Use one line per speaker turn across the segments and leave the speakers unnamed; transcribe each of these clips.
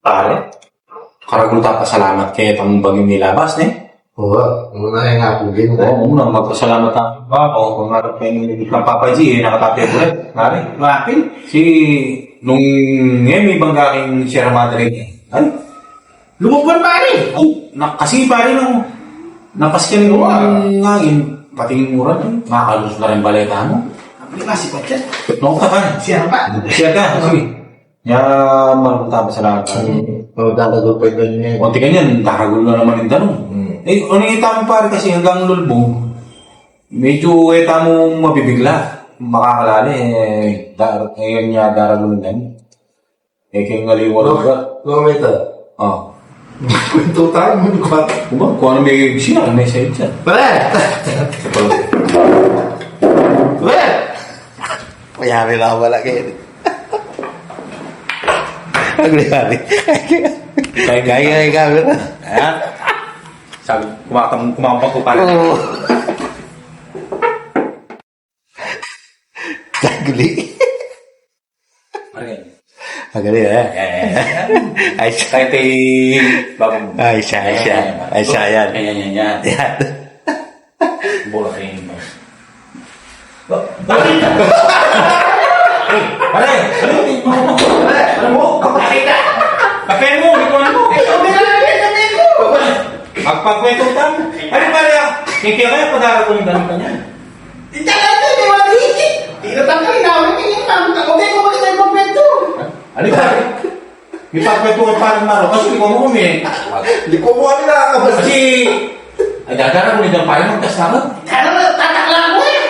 Pare, karagul ta pasalamat kay itong bagong nilabas, ne?
Oo, muna yung nga po din.
Oo, muna, magpasalamat tayo. Ba, o kung nga pa yung ng Papa G, eh, nakatapit ulit. Pare,
Wapin?
si, nung ngayon may bangga king Sierra Madre, ay,
Lumupan pare!
ay, na, kasi pare nung, napaskin mo ang ngangin, pati yung mura, eh, makakalus na rin baleta mo.
Ang kasi pa dyan.
No, ka ka.
Siya pa.
Siya ka, sige. Ya, marunong tayo sa lahat.
Oo, dadago pa doon niya.
Kunti ganyan, daragol na naman yung tanong.
Hmm.
Eh, ano yung tama pare kasi hanggang lulbog, medyo eh tamo mabibigla. Makakalala eh, dar ngayon niya daragol na Eh, kaya nga liwan ka.
Mga meta.
Oh.
Kwento tayo mo ba?
Diba? Kung ano may siya, may sa'yo siya.
Pare! Pare! Mayari na wala kayo. Ang mayari.
Kaya
Kaya kaya camera.
Ayan. Sabi, kumakam, kumakam ko pare.
Oo. Tagli. Magaling eh. Ay, siya.
Kahit babang.
Ay, siya, ay, siya. Ay, siya, yan.
Yan, yan, yan.
Yan.
Bola kayo. Pare! Pare! Pare! Ano mo?
Kapatid ka!
Kape mo! Ikaw ano mo?
Ay, sabi na lang yung sabi ko!
Magpagkwento ka. Ano pare? Kaya kaya padara ko yung ganun ka niya.
Hindi ka lang may maliit! Tira lang kayo namin yung namin. Okay, kung bakit tayo magkwento?
Ano pare? May pagkwento ka parang maro kasi ikaw mo kami.
Hindi ko mo kami nakakabas.
Kasi ay dadara mo nito pare magkasama.
Kaya naman, tatakla ko eh!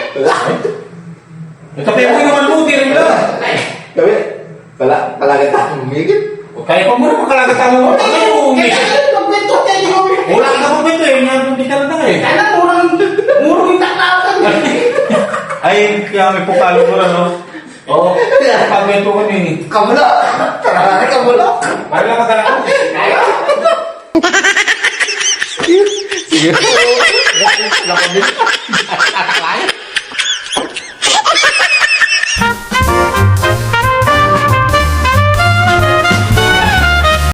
Yung kape mo naman mo, tira mo lang.
Kami, pala, talaga tayo umigit.
Kaya pa mo na makalagat mo. Ano mo?
Kaya ka magkwento tayo yung
Wala ka na pagkwento eh. Hindi ka lang eh.
Kaya na, murang, murang yung taklakan
Ay, kaya may pukalo ko lang, no? Oo. Pagkwento kami.
Kamulo! Tara kamulo!
Pare lang ka talaga.
Sige. Lako din.